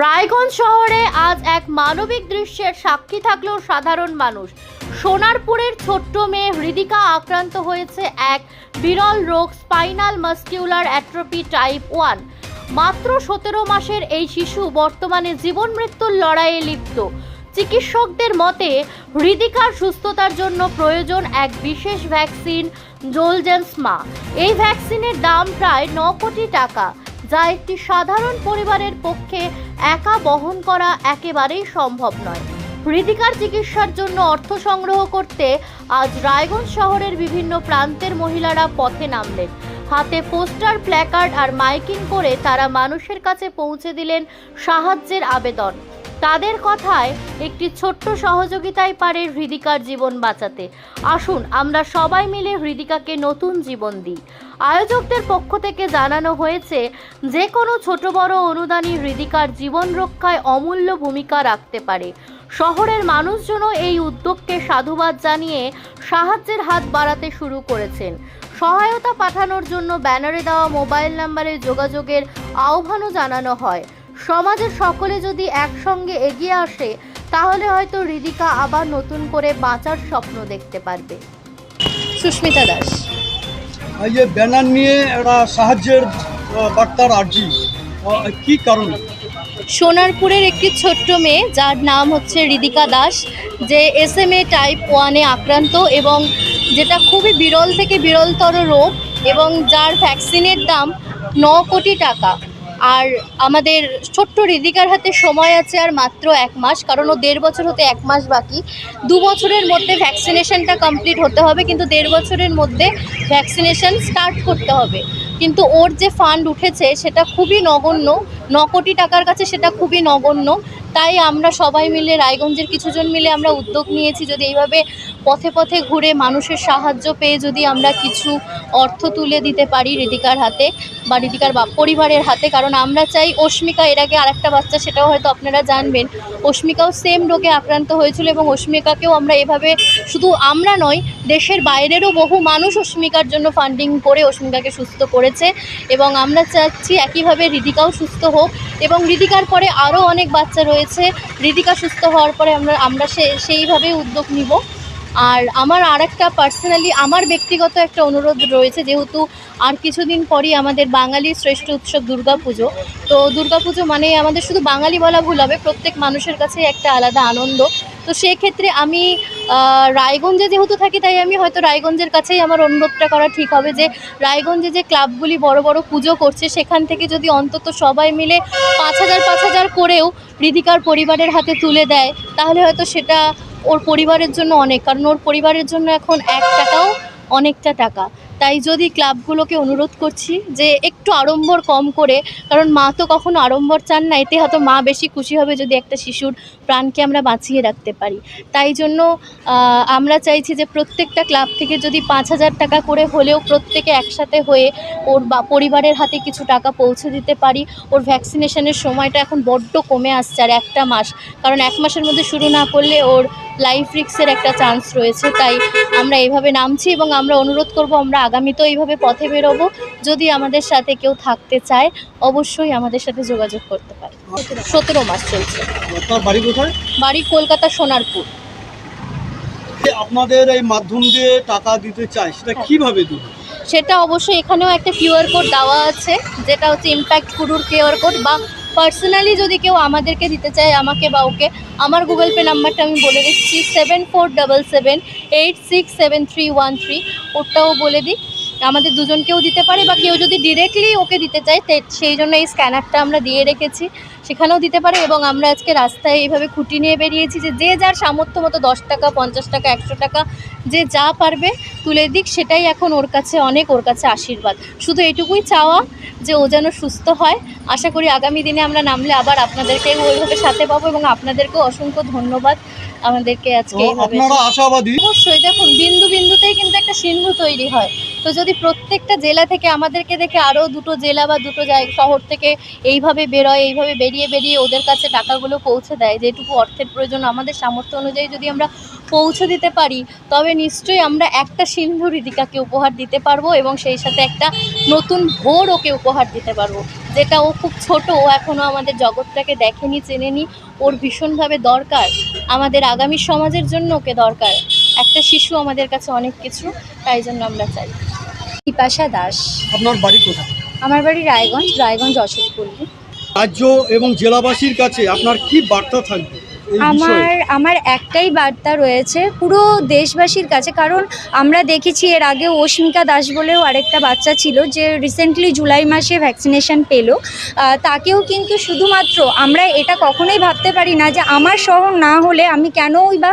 রায়গঞ্জ শহরে আজ এক মানবিক দৃশ্যের সাক্ষী থাকলেও সাধারণ মানুষ। সোনারপুরের ছোট্ট মেয়ে হৃদিকা আক্রান্ত হয়েছে এক বিরল রোগ spinal muscular atrophy type one. মাত্র সতেরো মাসের এই শিশু বর্তমানে জীবন মৃত্যুর লড়াইয়ে লিপ্ত। চিকিৎসকদের মতে, হৃদিকার সুস্থতার জন্য প্রয়োজন এক বিশেষ ভ্যাকসিন, জোলজেন্সমা। এই ভ্যাকসিনের দাম প্রায় ন কোটি টাকা, যা একটি সাধারণ পরিবারের পক্ষে একা বহন করা একেবারেই সম্ভব নয়। হৃদিকার চিকিৎসার জন্য অর্থ সংগ্রহ করতে আজ রায়গঞ্জ শহরের বিভিন্ন প্রান্তের মহিলারা পথে নামলেন। হাতে পোস্টার, প্ল্যাকার্ড আর মাইকিং করে তারা মানুষের কাছে পৌঁছে দিলেন সাহায্যের আবেদন। তাদের কথায় একটি ছোট্ট সহযোগিতাই পারে হৃদিকার জীবন বাঁচাতে। আসুন, আমরা সবাই মিলে হৃদিকাকে নতুন জীবন দিই। আয়োজকদের পক্ষ থেকে জানানো হয়েছে যে কোনো ছোট বড় অনুদানই হৃদিকার জীবন রক্ষায় অমূল্য ভূমিকা রাখতে পারে। শহরের মানুষজনও এই উদ্যোগকে সাধুবাদ জানিয়ে সাহায্যের হাত বাড়াতে শুরু করেছেন। সহায়তা পাঠানোর জন্য ব্যানারে দেওয়া মোবাইল নম্বরে যোগাযোগের আহ্বানও জানানো হয়। সমাজের সকলে যদি একসঙ্গে এগিয়ে আসে তাহলে হয়তো হৃদিকা আবার নতুন করে বাঁচার স্বপ্ন দেখতে পারবে। সুস্মিতা দাস। এই যে ব্যানার নিয়ে একটা সাহায্যের বার্তার আর্জি। কি কারণে? সোনারপুরের একটি ছোট্ট মেয়ে যার নাম হচ্ছে হৃদিকা দাস যে এস এম এ টাইপ ওয়ানে আক্রান্ত এবং যেটা খুবই বিরল থেকে বিরলতর রোগ এবং যার ভ্যাকসিনের দাম ন কোটি টাকা। আর আমাদের ছোট্ট হৃদিকার হাতে সময় আছে আর মাত্র এক মাস, কারণ ও দেড় বছর হতে এক মাস বাকি। দু বছরের মধ্যে ভ্যাকসিনেশনটা কমপ্লিট হতে হবে, কিন্তু দেড় বছরের মধ্যে ভ্যাকসিনেশন স্টার্ট করতে হবে। কিন্তু ওর যে ফান্ড উঠেছে, সেটা খুবই নগণ্য। ন কোটি টাকার কাছে সেটা খুবই নগণ্য। তাই আমরা সবাই মিলে, রায়গঞ্জের কিছুজন মিলে আমরা উদ্যোগ নিয়েছি যদি এইভাবে পথে পথে ঘুরে মানুষের সাহায্য পেয়ে যদি আমরা কিছু অর্থ তুলে দিতে পারি ঋতিকার হাতে বা ঋতিকার বা পরিবারের হাতে। কারণ আমরা চাই অস্মিকা, এর আগে আরেকটা বাচ্চা সেটাও হয়তো আপনারা জানবেন। অস্মিকাও সেম রোগে আক্রান্ত হয়েছিল এবং অস্মিকাকেও আমরা এভাবে শুধু আমরা নয়, দেশের বাইরেরও বহু মানুষ অস্মিকার জন্য ফান্ডিং করে অস্মিকাকে সুস্থ করেছে। এবং আমরা চাচ্ছি একইভাবে ঋতিকাও সুস্থ হোক। এবং ঋতিকার পরে আরও অনেক বাচ্চা রয়েছে। ঋতিকা সুস্থ হওয়ার পরে আমরা আমরা সে সেইভাবেই উদ্যোগ নিব। আর আমার আর একটা পার্সোনালি আমার ব্যক্তিগত একটা অনুরোধ রয়েছে, যেহেতু আর কিছুদিন পরই আমাদের বাঙালির শ্রেষ্ঠ উৎসব দুর্গাপুজো। তো দুর্গাপুজো মানে আমাদের শুধু বাঙালি বলা ভুল হবে, প্রত্যেক মানুষের কাছে একটা আলাদা আনন্দ। তো সেক্ষেত্রে আমি রায়গঞ্জে যেহেতু থাকি, তাই আমি হয়তো রায়গঞ্জের কাছেই আমার অনুরোধটা করা ঠিক হবে যে, রায়গঞ্জে যে ক্লাবগুলি বড় বড় পুজো করছে, সেখান থেকে যদি অন্তত সবাই মিলে পাঁচ হাজার পাঁচ হাজার করেও রিধিকার পরিবারের হাতে তুলে দেয়, তাহলে হয়তো সেটা ওর পরিবারের জন্য অনেক। কারণ ওর পরিবারের জন্য এখন এক টাকাও অনেকটা টাকা। তাই যদি ক্লাবগুলোকে অনুরোধ করছি যে একটু আড়ম্বর কম করে, কারণ মা তো কখনো আড়ম্বর চান না, এতে হয়তো মা বেশি খুশি হবে যদি একটা শিশুর প্রাণকে আমরা বাঁচিয়ে রাখতে পারি। তাই জন্য আমরা চাইছি যে প্রত্যেকটা ক্লাব থেকে যদি পাঁচ হাজার টাকা করে হলেও প্রত্যেকে একসাথে হয়ে ওর বা, পরিবারের হাতে কিছু টাকা পৌঁছে দিতে পারি। ওর ভ্যাকসিনেশনের সময়টা এখন বড্ড কমে আসছে আর একটা মাস। কারণ এক মাসের মধ্যে শুরু না করলে ওর লাইফ রিক্সের একটা চান্স রয়েছে তাই আমরা এইভাবে নামছি এবং আমরা অনুরোধ করব আমরা আগামীতেও এইভাবে পথে বেরোবো। যদি আমাদের সাথে কেউ থাকতে চায় অবশ্যই আমাদের সাথে যোগাযোগ করতে পারে। সতেরো মাস চলছে। বাড়ি কোথায়? বাড়ি কলকাতা সোনারপুর। আপনাদের এই মাধ্যম দিয়ে টাকা দিতে চায় সেটা কীভাবে দেবে? সেটা অবশ্যই এখানেও একটা কিউআর কোড দেওয়া আছে যেটা হচ্ছে ইম্প্যাক্ট কুডুর কিউআর কোড বা পার্সোনালি যদি কেউ আমাদেরকে দিতে চায়, আমাকে বা ওকে, আমার গুগল পে নাম্বারটা আমি বলে দিচ্ছি seven four double seven eight six seven three one three ওটাও বলে দিই। আমাদের দুজনকেও দিতে পারে বা কেউ যদি ডিরেক্টলি ওকে দিতে চায় সেই জন্য এই স্ক্যানারটা আমরা দিয়ে রেখেছি। সেখানেও দিতে পারে এবং আমরা আজকে রাস্তায় এইভাবে খুঁটি নিয়ে বেরিয়েছি যে যে যার সামর্থ্য মতো দশ টাকা পঞ্চাশ টাকা একশো টাকা যে যা পারবে তুলে দিক সেটাই এখন ওর কাছে অনেক ওর কাছে আশীর্বাদ। শুধু এটুকুই চাওয়া যে ও যেন সুস্থ হয়। আশা করি আগামী দিনে আমরা নামলে আবার আপনাদেরকে ওইভাবে সাথে পাবো এবং আপনাদেরকেও অসংখ্য ধন্যবাদ। আমাদেরকে আজকে অবশ্যই দেখুন বিন্দু বিন্দুতেই কিন্তু একটা সিন্ধু তৈরি হয়। তো যদি প্রত্যেকটা জেলা থেকে আমাদেরকে দেখে আরও দুটো জেলা বা দুটো শহর থেকে এইভাবে বেরোয়, এইভাবে বেরিয়ে বেরিয়ে ওদের কাছে টাকাগুলো পৌঁছে দেয়, যেটুকু অর্থের প্রয়োজন আমাদের সামর্থ্য অনুযায়ী যদি আমরা পৌঁছে দিতে পারি, তবে নিশ্চয়ই আমরা একটা সিন্ধু হৃদিকাকে উপহার দিতে পারব এবং সেই সাথে একটা নতুন ভোর ওকে উপহার দিতে পারব। যেটা ও খুব ছোট, ও এখনও আমাদের জগৎটাকে দেখেনি, চেনেনি, ওর ভীষণভাবে দরকার। আমাদের আগামী সমাজের জন্য ওকে দরকার। একটা শিশু আমাদের কাছে অনেক কিছু তাই জন্য আমরা চাই। পিপাসা দাস। আপনার বাড়ি কোথায়? আমার বাড়ি রায়গঞ্জ রায়গঞ্জ অশোকপল্লী। রাজ্য এবং জেলাবাসীর কাছে আপনার কি বার্তা থাকবে? আমার আমার একটাই বার্তা রয়েছে, পুরো দেশবাসীর কাছে, কারণ আমরা দেখেছি এর আগে অস্মিকা দাস বলেও আরেকটা বাচ্চা ছিল যে রিসেন্টলি জুলাই মাসে ভ্যাকসিনেশন পেল। তাকেও কিন্তু শুধুমাত্র আমরা এটা কখনোই ভাবতে পারি না যে আমার শহর না হলে আমি কেনই বা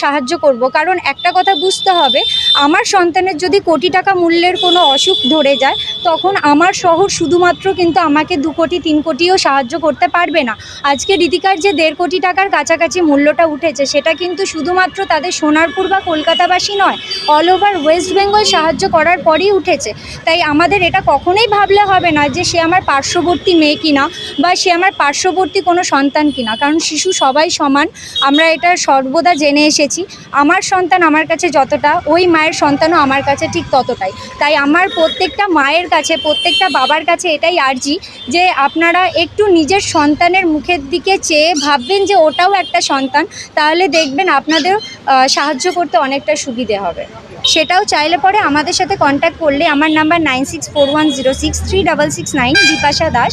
সাহায্য করব। কারণ একটা কথা বুঝতে হবে, আমার সন্তানের যদি কোটি টাকা মূল্যের কোনো অসুখ ধরে যায়, তখন আমার শহর শুধুমাত্র কিন্তু আমাকে দু কোটি, তিন কোটিও সাহায্য করতে পারবে না। আজকে রীতিকার যে দেড় কোটি টাকার কাছাকাছি মূল্যটা উঠেছে, সেটা কিন্তু শুধুমাত্র তাদের সোনারপুর বা কলকাতাবাসী নয় অল ওভার ওয়েস্ট বেঙ্গল সাহায্য করার পরেই উঠেছে। তাই আমাদের এটা কখনোই ভাবলে হবে না যে সে আমার পার্শ্ববর্তী মেয়ে কিনা বা সে আমার পার্শ্ববর্তী কোনো সন্তান কিনা। কারণ শিশু সবাই সমান, আমরা এটা সর্বদা জেনে এসেছি। আমার সন্তান আমার কাছে যতটা, ওই মায়ের সন্তানও আমার কাছে ঠিক ততটাই। তাই আমার প্রত্যেকটা মায়ের কাছে, প্রত্যেকটা বাবার কাছে এটাই আর্জি যে আপনারা একটু নিজের সন্তানের মুখের দিকে চেয়ে ভাববেন যে ওটাও একটা সন্তান, তাহলে দেখবেন আপনাদের সাহায্য করতে অনেকটা সুবিধে হবে। সেটাও চাইলে পরে আমাদের সাথে কন্ট্যাক্ট করলে আমার number nine six four one zero six three double six nine Das.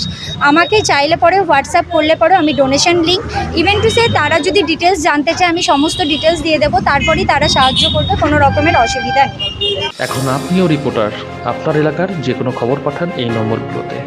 আমাকে চাইলে পরে হোয়াটসঅ্যাপ করলে পরে আমি donation link even to say তারা যদি ডিটেলস জানতে চায়, আমি সমস্ত ডিটেলস দিয়ে দেবো, তারপরেই তারা সাহায্য করবে, কোনো রকমের অসুবিধা নেই। এখন আপনিও রিপোর্টার আপনার এলাকার যে কোনো খবর পাঠান এই নম্বরগুলোতে।